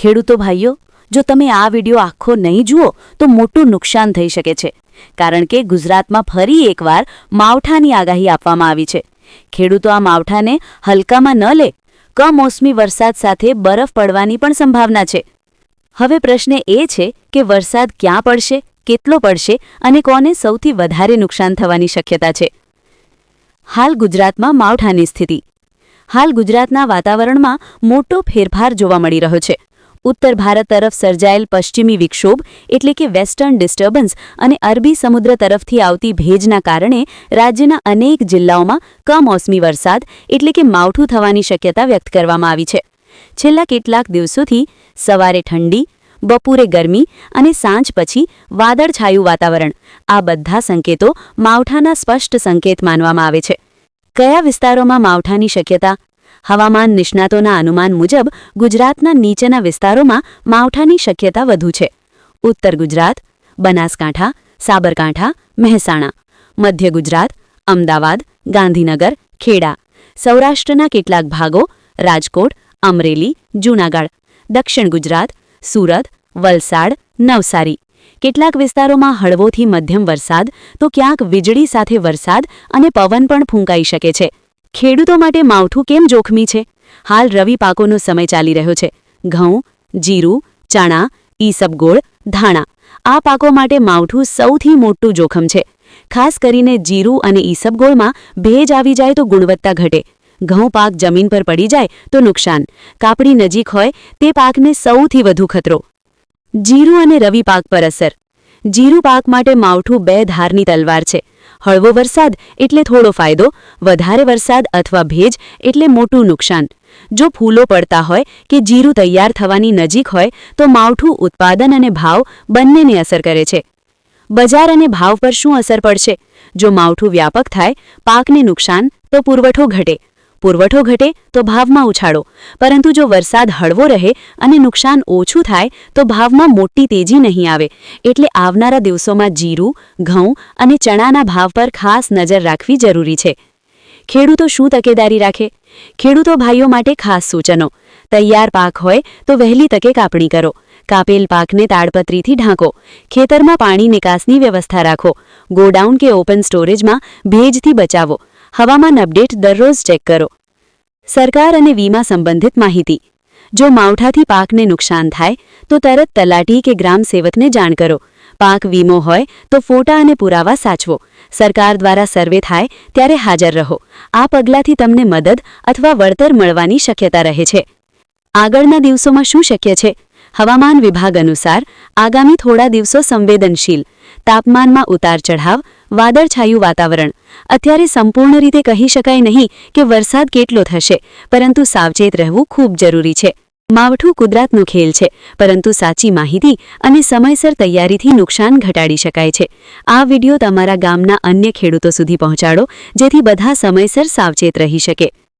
ખેડૂતો ભાઈઓ, જો તમે આ વિડિયો આખો નહીં જુઓ, તો મોટું નુકસાન થઈ શકે છે. કારણ કે ગુજરાતમાં ફરી એકવાર માવઠાની આગાહી આપવામાં આવી છે. ખેડૂતો આ માવઠાને હલકામાં ન લે, કમોસમી વરસાદ સાથે બરફ પડવાની પણ સંભાવના છે. હવે પ્રશ્ન એ છે કે વરસાદ ક્યાં પડશે, કેટલો પડશે અને કોને સૌથી વધારે નુકસાન થવાની શક્યતા છે. હાલ ગુજરાતમાં માવઠાની સ્થિતિ. હાલ ગુજરાતના વાતાવરણમાં મોટો ફેરફાર જોવા મળી રહ્યો છે. ઉત્તર ભારત તરફ સર્જાયેલ પશ્ચિમી વિક્ષોભ એટલે કે વેસ્ટર્ન ડિસ્ટર્બન્સ અને અરબી સમુદ્ર તરફથી આવતી ભેજના કારણે રાજ્યના અનેક જિલ્લાઓમાં કમોસમી વરસાદ એટલે કે માવઠું થવાની શક્યતા વ્યક્ત કરવામાં આવી છે. છેલ્લા કેટલાક દિવસોથી સવારે ઠંડી, બપોરે ગરમી અને સાંજ પછી વાદળછાયું વાતાવરણ. આ બધા સંકેતો માવઠાના સ્પષ્ટ સંકેત માનવામાં આવે છે. કયા વિસ્તારોમાં માવઠાની શક્યતા હવામાન નિષ્ણાતોના અનુમાન મુજબ ગુજરાતના નીચેના વિસ્તારોમાં માવઠાની શક્યતા વધુ છે. ઉત્તર ગુજરાત, બનાસકાંઠા, સાબરકાંઠા, મહેસાણા, મધ્ય ગુજરાત, અમદાવાદ, ગાંધીનગર, ખેડા, સૌરાષ્ટ્રના કેટલાક ભાગો, રાજકોટ, અમરેલી, જૂનાગઢ, દક્ષિણ ગુજરાત, સુરત, વલસાડ, નવસારી. કેટલાક વિસ્તારોમાં હળવોથી મધ્યમ વરસાદ તો ક્યાંક વીજળી સાથે વરસાદ અને પવન પણ ફૂંકાઈ શકે છે. ખેડૂતો માટે માવઠું કેમ જોખમી છે? હાલ રવિ પાકોનો સમય ચાલી રહ્યો છે. ઘઉં, જીરું, ચણા ઈસબગોળ ધાણા આ પાકો માટે માવઠું સૌથી મોટું જોખમ છે. ખાસ કરીને જીરું અને ઈસબગોળમાં ભેજ આવી જાય તો ગુણવત્તા ઘટે. ઘઉં પાક જમીન પર પડી જાય તો નુકસાન. કાપડી નજીક હોય તે પાકને સૌથી વધુ ખતરો. જીરું અને રવિ પાક પર અસર. જીરું પાક માટે માવઠું બે ધારની તલવાર છે. હળવો વરસાદ એટલે થોડો ફાયદો, વધારે વરસાદ અથવા ભેજ એટલે મોટું નુકસાન. જો ફૂલો પડતા હોય કે જીરું તૈયાર થવાની નજીક હોય, તો માવઠું ઉત્પાદન અને ભાવ બંનેને અસર કરે છે. બજાર અને ભાવ પર શું અસર પડશે? જો માવઠું વ્યાપક થાય, પાકને નુકસાન, તો પુરવઠો ઘટે. પુરવઠો ઘટે તો ભાવમાં ઉછાળો. પરંતુ જો વરસાદ હળવો રહે અને નુકસાન ઓછું થાય તો ભાવમાં મોટી તેજી નહીં આવે. એટલે આવનારા દિવસોમાં જીરું, ઘઉં અને ચણાના ભાવ પર ખાસ નજર રાખવી જરૂરી છે. ખેડૂતો શું તકેદારી રાખે? ખેડૂતો ભાઈઓ માટે ખાસ સૂચનો. તૈયાર પાક હોય તો વહેલી તકે કાપણી કરો. કાપેલ પાકને તાડપત્રીથી ઢાંકો. ખેતરમાં પાણી નિકાસની વ્યવસ્થા રાખો. ગોડાઉન કે ઓપન સ્ટોરેજમાં ભેજથી બચાવો. હવામાન અપડેટ દરરોજ ચેક કરો. સરકાર અને વીમા સંબંધિત માહિતી. જો માવઠાથી પાકને નુકસાન થાય, તો તરત તલાટી કે ગ્રામ સેવકને જાણ કરો. પાક વીમો હોય, તો ફોટા અને પુરાવા સાચવો. સરકાર દ્વારા સર્વે થાય, ત્યારે હાજર રહો. આ પગલાંથી તમને મદદ અથવા વળતર મળવાની શક્યતા રહે છે. આગળના દિવસોમાં શું શક્ય છે? હવામાન વિભાગ અનુસાર, આગામી થોડા દિવસો સંવેદનશીલ, તાપમાનમાં ઉતાર ચઢાવ, વાદળછાયું વાતાવરણ. અત્યારે સંપૂર્ણ રીતે કહી શકાય નહીં કે વરસાદ કેટલો થશે, પરંતુ સાવચેત રહેવું ખૂબ જરૂરી છે. માવઠું કુદરતનો ખેલ છે, પરંતુ સાચી માહિતી અને સમયસર તૈયારીથી નુકસાન ઘટાડી શકાય છે. આ વિડિયો તમારા ગામના અન્ય ખેડૂતો સુધી પહોંચાડો, જેથી બધા સમયસર સાવચેત રહી શકે.